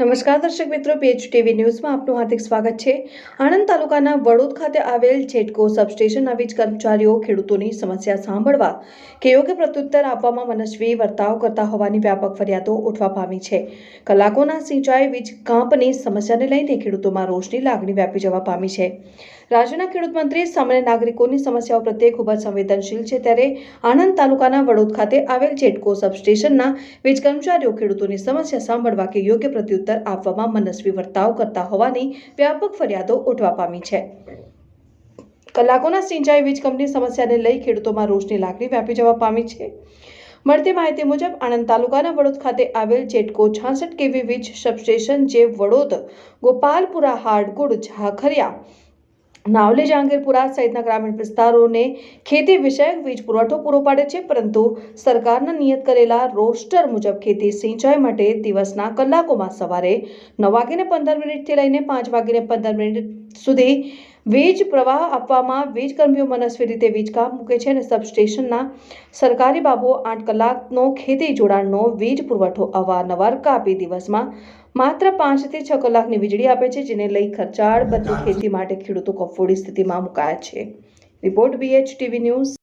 નમસ્કાર દર્શક મિત્રો પેજ ટીવી ન્યૂઝમાં આપનું હાર્દિક સ્વાગત છે. આણંદ તાલુકાના વડોદ ખાતે આવેલ જેટકો સબસ્ટેશનના વીજ કર્મચારીઓ ખેડૂતોની સમસ્યા સાંભળવા કે યોગ્ય પ્રત્યુત્તર આપવામાં મનસ્વી વર્તાવ કરતા હોવાની વ્યાપક ફરિયાદો ઉઠવા પામી છે. કલાકોના સિંચાઈ વીજ કાપની સમસ્યાને લઈને ખેડૂતોમાં રોષની લાગણી વ્યાપી જવા પામી છે. રાજ્યના ખેડૂત મંત્રી, સામાન્ય નાગરિકોની સમસ્યાઓ પ્રત્યે ખૂબ જ સંવેદનશીલ છે ત્યારે આણંદ તાલુકાના વડોદ ખાતે આવેલ જેટકો સબસ્ટેશનના વીજ કર્મચારીઓ ખેડૂતોની સમસ્યા સાંભળવા કે યોગ્ય પ્રત્યુત્તર આપવામાં મનસ્વી વર્તાવ કરતા હોવાની વ્યાપક ફરિયાદો ઉઠવા પામી છે. કલાકોના સિંચાઈ વીજ કંપની સમસ્યાને લઈ ખેડૂતોમાં રોષની લાગણી વ્યાપી જવા પામી છે. મળતી માહિતી મુજબ, આણંદ તાલુકાના વડોદ ખાતે આવેલ જેટકો છાસઠ કેવી વીજ સબસ્ટેશન જે વડોદ ગોપાલપુરા હાડગુડ ઝાખરિયા નાવલી જહાંગીરપુરા સહિતના ગ્રામીણ વિસ્તારોને ખેતી વિષયક વીજ પુરવઠો પૂરો પાડે છે, પરંતુ સરકારના નિયત કરેલા રોસ્ટર મુજબ ખેતી સિંચાઈ માટે દિવસના કલાકોમાં સવારે નવ વાગીને પંદર મિનિટથી લઈને પાંચ વાગીને પંદર મિનિટ સુધી વીજ પ્રવાહ આપવામાં વીજ કર્મીઓ મનસ્વી રીતે વીજ કાપ મૂકે છે અને સબસ્ટેશનના સરકારી બાબો આઠ કલાકનો ખેતી જોડાણનો વીજ પુરવઠો અવારનવાર કાપી દિવસમાં માત્ર પાંચથી છ કલાકની વીજળી આપે છે જેને લઈ ખર્ચાળ બધી ખેતી માટે ખેડૂતો કફોડી સ્થિતિમાં મુકાયા છે. Report BH TV news.